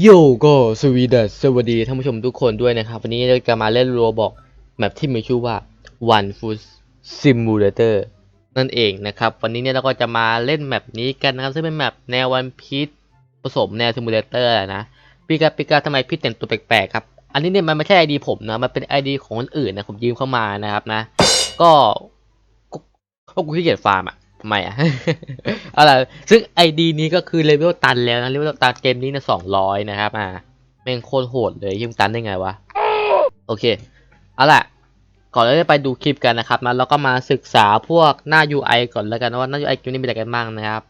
โยก็สวีดัสสวัสดีท่านผู้ชมทุกคนด้วยนะครับ วันนี้เราจะมาเล่นรัวบอกแมปที่มีชื่อว่า One Food Simulator นั่นเองนะครับ วันนี้เนี่ยเราก็จะมาเล่นแมปนี้กันนะครับ ซึ่งเป็นแมปแนววันพีชผสมแนวซิมูเลเตอร์นะปีกาปีกาทำไมพี่แต่งตัวแปลกๆครับ อันนี้เนี่ยมันไม่ใช่ไอดีผมนะ มันเป็นไอดีของคนอื่นนะ ผมยืมเข้ามานะครับนะ ก็ก็กูขี้เกียจฟาร์มอะ ไม่อะอะไรซึ่งไอดีนี้ก็คือเลเวลตันแล้วนะเลเวลตันเกมนี้นะสองร้อยนะครับอ่าแม่งโคตรโหดเลยยิ่งตันได้ไงวะ โอเคเอาล่ะก่อนเราจะไปดูคลิปกันนะครับนะเราก็มาศึกษาพวกหน้า UI ก่อนแล้วกันว่าหน้า UI เกมนี้มีอะไรกันบ้างนะครับ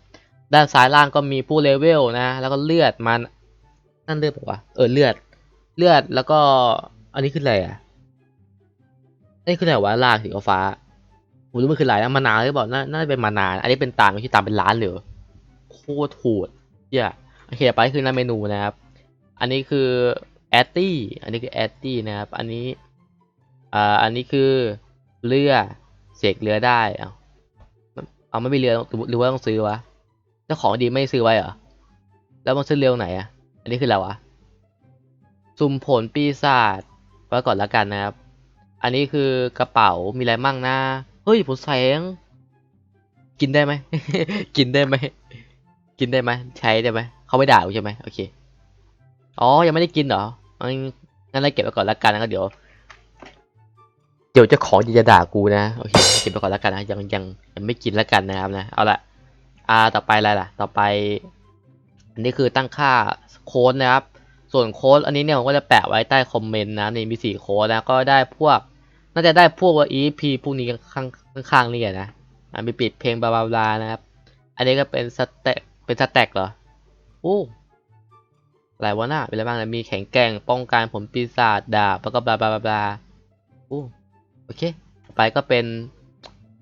ด้านซ้ายล่างก็มีผู้เลเวลนะ แล้วก็เลือดมันนั่นเลือดปะวะเออเลือด เลือดแล้วก็อันนี้คืออะไรอะนนี้คืออะไรวะลางสีฟ้า ผมรู้มันคืออะไรนะมานาวหรือเปล่าน่าจะเป็นมานาวอันนี้เป็นตามไม่ใช่ตามเป็นล้านเหรอโคตรโหดเหี้ยโอเคไปคือหน้าเมนูนะครับ อันนี้คือแอตตี้อันนี้คือแอตตี้นะครับ อันนี้อ่าอันนี้คือเรือเสกเรือได้เอาเอาไม่มีเรือหรือว่าต้องซื้อวะเจ้าของดีไม่ซื้อไว้เหรอแล้วมันซื้อเรือไหนอะ อันนี้คืออะไรวะสุ่มผลปีศาจไว้ก่อนแล้วกันนะครับ อันนี้คือกระเป๋ามีอะไรมั่งนะ เฮ้ยผลแสง กินได้ไหม กินได้ไหม กินได้ไหม ใช้ได้ไหม เขาไม่ด่ากูใช่ไหมโอเค อ๋อ ยังไม่ได้กินเหรอ งั้นงั้นเราเก็บไว้ก่อนล้วกันนะเดี๋ยว เดี๋ยวเจ้าของจะด่ากูนะ โอเค เก็บไปก่อนล้วกันนะ ยังยังยังไม่กินล้วกันนะครับนะ เอาละอ่า ต่อไปอะไรล่ะ ต่อไป อันนี้คือตั้งค่าโค้ดนะครับ ส่วนโค้ดอันนี้เนี่ยผมก็จะแปะไว้ใต้คอมเมนต์นะ นี่มีสี่โค้ดนะ ก็ได้พวก น่าจะได้พวกว่า EP พวกนี้ข้างข้างนี่แหละนะอ่ามีปิดเพลงบลาบลาบลานะครับ อันนี้ก็เป็นสเต็กเป็นสเต็กเหรอโอ้อะไรวะน่ะเป็นอะไรบ้างนะมีแข็งแกร่งป้องกันผลปีศาจดาบแล้วก็บลาบลาบลาบาโอ้โอเคต่อไปก็เป็น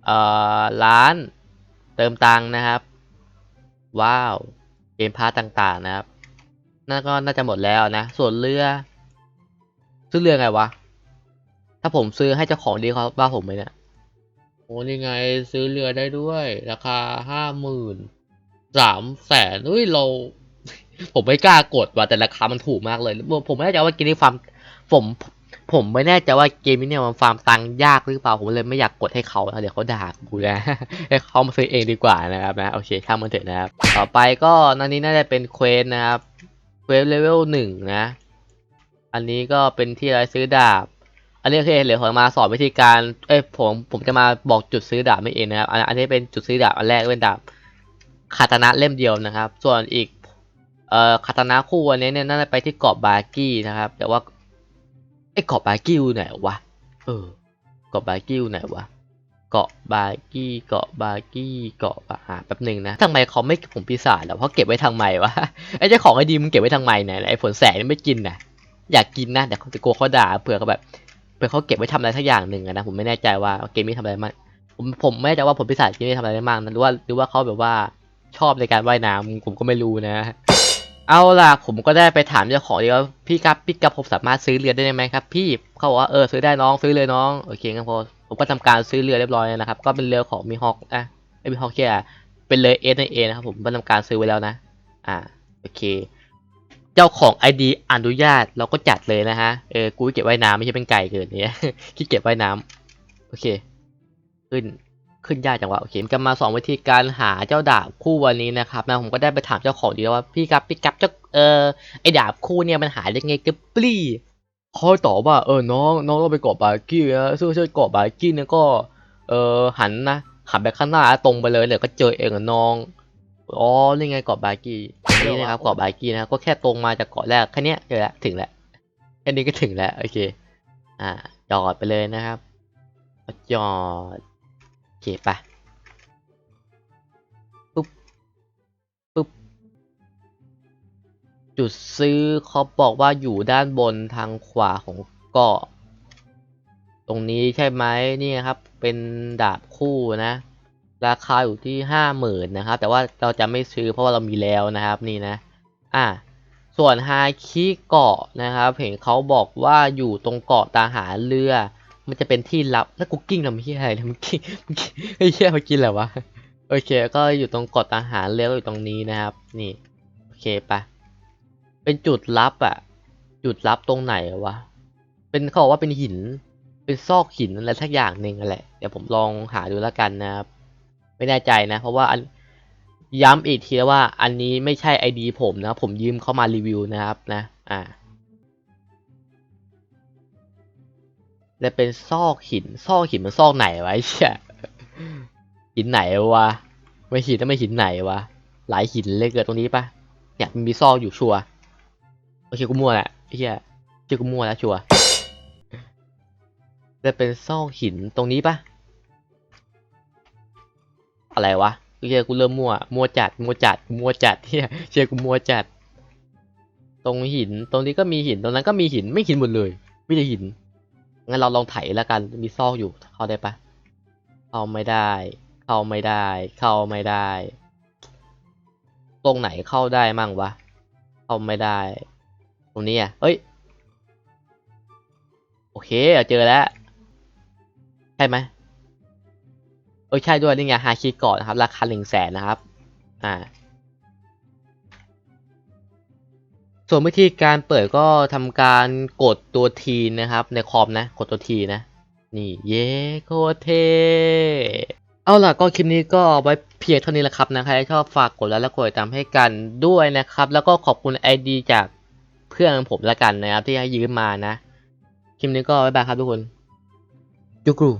เอ่อร้านเติมตังนะครับ ว้าวเกมพาร์ตต่างๆนะครับนั่นก็น่าจะหมดแล้วนะ ส่วนเรือซื้อเรือไงวะ ถ้าผมซื้อให้เจ้าของดีเขาบ้าผมไหมเนี่ยโอ้นี่ไงซื้อเรือได้ด้วย ราคาห้าหมื่นสามแสนเฮ้ยเรา ผมไม่กล้ากดว่ะแต่ราคามันถูกมากเลย ผมไม่แน่ใจว่าเกมนี้ฟาร์มผมผมไม่แน่ใจว่าเกมนี้เนี่ยมันฟาร์มตังค์ยากหรือเปล่าผมเลยไม่อยากกดให้เขาเดี๋ยวเขาด่ากูนะให้เขามาซื้อเองดีกว่านะครับนะโอเคข้ามมันเถอะนะครับ ต่อไปก็นันนี้น่าจะเป็นเควสนะครับเควสเลเวลหนึ่งนะ อันนี้ก็เป็นที่อะไรซื้อดาบ อันนี้โอเคเดี๋ยวผมมาสอนวิธีการ เอ้ยผมผมจะมาบอกจุดซื้อดาบไม่เองนะครับ อันนี้เป็นจุดซื้อดาบอันแรกเป็นดาบคาตานะเล่มเดียวนะครับ ส่วนอีกเอ่อคาตานะคู่อันนี้เนี่ยน่าจะไปที่เกาะบากี้นะครับ แต่ว่าไอ้เกาะบากี้อยู่ไหนวะ เออ เกาะบากี้อยู่ไหนวะ เกาะบากี้ เกาะบากี้ เกาะบาหาแป๊บหนึ่งนะทำไมเขาไม่เก็บผลปีศาจแล้วเพราะเก็บไว้ทางใหม่วะ ไอ้เจ้าของไอ้ดีมึงเก็บไว้ทางใหม่ไหนไอ้ผลแสงนี่ไม่กินนะอยากกินนะแต่เขาจะกลัวเขาด่าเผื่อเขาแบบ เผื่อเขาเก็บไว้ทำอะไรสักอย่างหนึ่งนะผมไม่แน่ใจว่าเกมนี้ทำอะไรมั่ผมผมไม่แน่ใจว่าผลปีศาจเกมนี้ทำอะไรได้มั่งนะหรือว่าหรือว่าเขาแบบว่าชอบในการว่ายน้ำผมก็ไม่รู้นะ เอาล่ะผมก็ได้ไปถามเจ้าของดีว่าพี่ครับพี่กับผมสามารถซื้อเรือได้ไหมครับ พี่เขาบอกว่าเออซื้อได้น้องซื้อเลยน้องโอเคครับพอผมก็ทำการซื้อเรือเรียบร้อยนะครับ ก็เป็นเรือของมีฮอกอะไม่มีฮอกแค่เป็นเรือเอสนั่นเอนะครับผมก็ทำการซื้อไว้แล้วนะ อ่าโอเค เจ้าของไอดีอนุญาตเราก็จัดเลยนะฮะ เออ กูเก็บไว้น้ำไม่ใช่เป็นไก่เกินเนี่ยขี้เก็บไว้น้ำโอเค ขึ้น ขึ้นยากจังวะ โอเคก็มาสอนวิธีการหาเจ้าดาบคู่วันนี้นะครับนะผมก็ได้ไปถามเจ้าของดีแล้วว่าพี่ครับพี่ครับเจ้า เออ ไอดาบคู่เนี่ยมันหาได้ไงกับปลี่เขาตอบว่า เออ น้อง น้องต้องไปเกาะบากี้นะซึ่งซึ่งเกาะบากี้เนี่ยก็ เออ หันนะ หันไปข้างหน้าตรงไปเลยเดี๋ยวก็เจอเองน้อง อ๋อ นี่ไงเกาะบากี้ นี่นะครับเกาะบากี้นะครับก็แค่ตรงมาจากเกาะแรกแค่นี้เจอแล้วถึงแล้วแค่นี้ก็ถึงแล้วโอเค อ่าจอดไปเลยนะครับจอดโอเคไปปุ๊บปุ๊บจุดซื้อเขาบอกว่าอยู่ด้านบนทางขวาของเกาะ ตรงนี้ใช่ไหมนี่ครับ เป็นดาบคู่นะ ราคาอยู่ที่ห้าหมื่นนะครับ แต่ว่าเราจะไม่ซื้อเพราะว่าเรามีแล้วนะครับนี่นะ อะส่วนฮาคิเกาะนะครับ เห็นเขาบอกว่าอยู่ตรงเกาะตาหาเรือ มันจะเป็นที่ลับแล้วกูกิ้งทำเฮียอะไรเฮยมันกิ้งมันกิ้งไอ้เฮียมันกินอะไรวะโอเค ก็อยู่ตรงเกาะทหาเรือก็อยู่ตรงนี้นะครับ นี่ โอเคไปเป็นจุดลับอะจุดลับตรงไหนวะเป็นเขาบอกว่าเป็นหิน เป็นซอกหินอะไรสักอย่างหนึ่งนั่นแหละเดี๋ยวผมลองหาดูแล้วกันนะครับ ไม่แน่ใจนะ เพราะว่าย้ำอีกทีว่าอันนี้ไม่ใช่ไอดีผมนะ ผมยืมเข้ามารีวิวนะครับนะอ่าและเป็นซอกหินซอกหินมันซอกไหนวะไอ้เชี่ยหินไหนวะไม่หินแล้วไม่หินไหนวะหลายหินเลยเกิดตรงนี้ปะเนี่ยมันมีซอกอยู่ชัวโอเคกูมั่วแหละเหี้ยเชื่อกูมั่วแล้วชัวจะเป็นซอกหินตรงนี้ปะ อะไรวะเหี้ยกูเริ่มมั่ว มั่วจัด มั่วจัด มั่วจัดเียเชื่อกูมั่วจัด ตรงหิน ตรงนี้ก็มีหิน ตรงนั้นก็มีหิน ไม่หินหมดเลยไม่ได้หิน งั้นเราลองไถแล้วกัน มีซอกอยู่ เข้าได้ปะเข้าไม่ได้ เข้าไม่ได้ เข้าไม่ได้ ตรงไหนเข้าได้มั่งวะ เข้าไม่ได้ ตรงนี้อะเอ้ย โอเค เจอแล้ว ใช่ไหม ออใช่ด้วยนี่ไงฮาคิกาะนนะครับ ราคาหนึ่งแสนนะครับ อ่า ส่วนวิธีการเปิดก็ทำการกดตัวทีนะครับ ในคอมนะ กดตัวทีนะ นี่เย้โคเท เอาล่ะก็คลิปนี้ก็ไว้เพียงเท่านี้แหละครับนะใครชอบฝากกดไลค์และกดติดตามให้กันด้วยนะครับ แล้วก็ขอบคุณไอดีจากเพื่อนผมละกันนะครับ ที่ให้ยืมมานะ คลิปนี้ก็บ๊ายบายครับทุกคนจุกรู